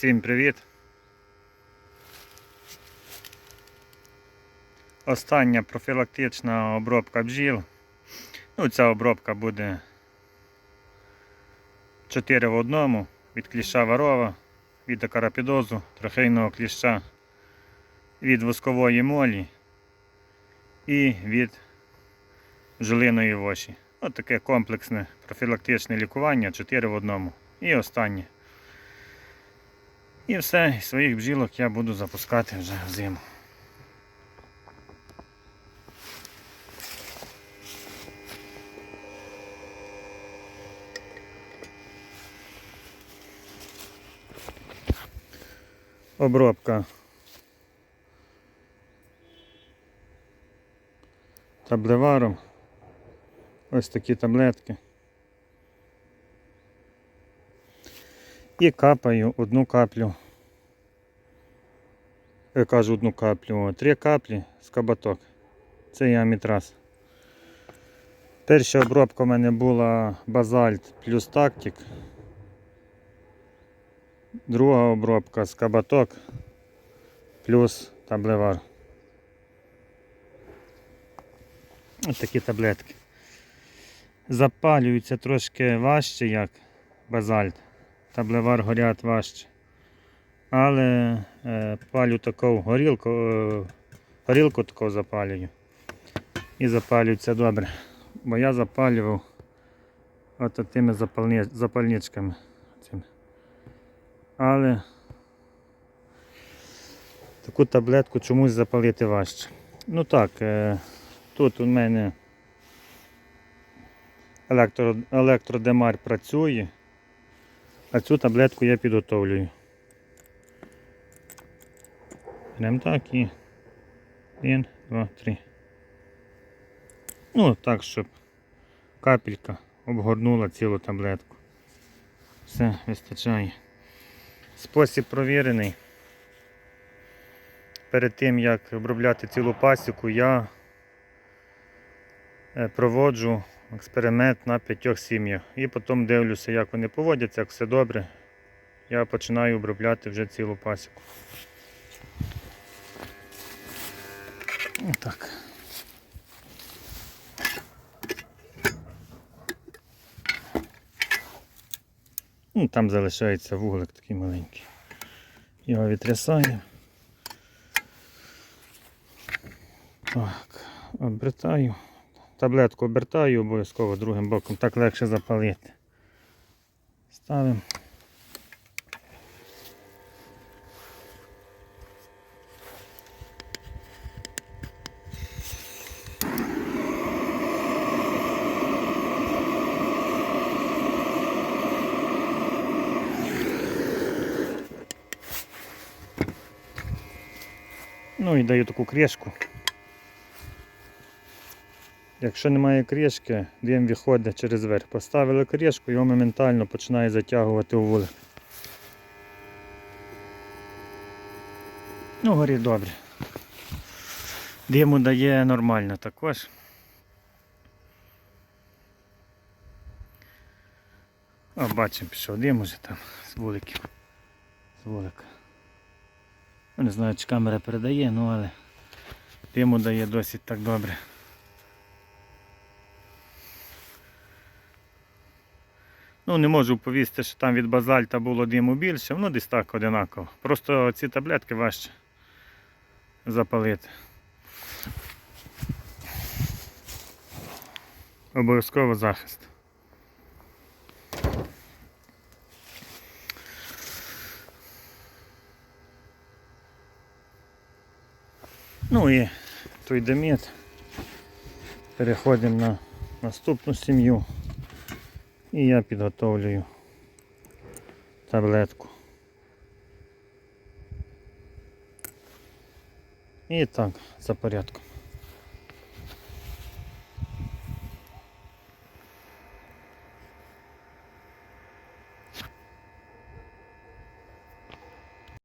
Всім привіт! Остання профілактична обробка бджіл. Ну, ця обробка буде 4 в одному від кліща варова, від акарапідозу, трохейного кліща, від воскової молі і від бджолиної воші. Ось таке комплексне профілактичне лікування 4 в одному. І останнє. І все, і своїх бджілок я буду запускати вже зиму. Обробка таблеваром. Ось такі таблетки. І капаю одну каплю. Я кажу одну каплю, три каплі з кабаток. Це є амітраз. Перша обробка в мене була базальт плюс тактик. Друга обробка з кабаток плюс таблевар. Ось такі таблетки. Запалюються трошки важче, як базальт. Таблевар горять важче. Але е, палю таку горілку, е, горілку таку запалюю. І запалюється добре. Бо я запалював от тими запальни, запальничками. Цими. Але таку таблетку чомусь запалити важче. Ну так, е, тут у мене електро, електродемар працює, а цю таблетку я підготовлюю. Прям так і один, два, три. Ну, так, щоб капелька обгорнула цілу таблетку. Все, вистачає. Спосіб провірений. Перед тим як обробляти цілу пасіку, я е, проводжу експеримент на п'ятьох сім'ях. І потім дивлюся, як вони поводяться, як все добре. Я починаю обробляти вже цілу пасіку. Отак. Ну, там залишається вуглик такий маленький. Його відтрясаю. Так, обертаю. Таблетку обертаю обов'язково другим боком, так легше запалити. Ставимо. Ну і даю таку кришку. Якщо немає кришки, дим виходить через верх. Поставили кришку, його моментально починає затягувати у вулик. Ну, горить добре. Диму дає нормально також. О, бачимо, пішов дим уже там з вуликів. З вулика. Ну, Не знаю, чи камера передає, ну але диму дає досить так добре. Ну, не можу повісти, що там від базальта було диму більше, воно десь так одинаково. Просто ці таблетки важче запалити. Обов'язково захист. Ну і той домет. Переходимо на наступну сім'ю. І я підготовлюю таблетку. І так, за порядком.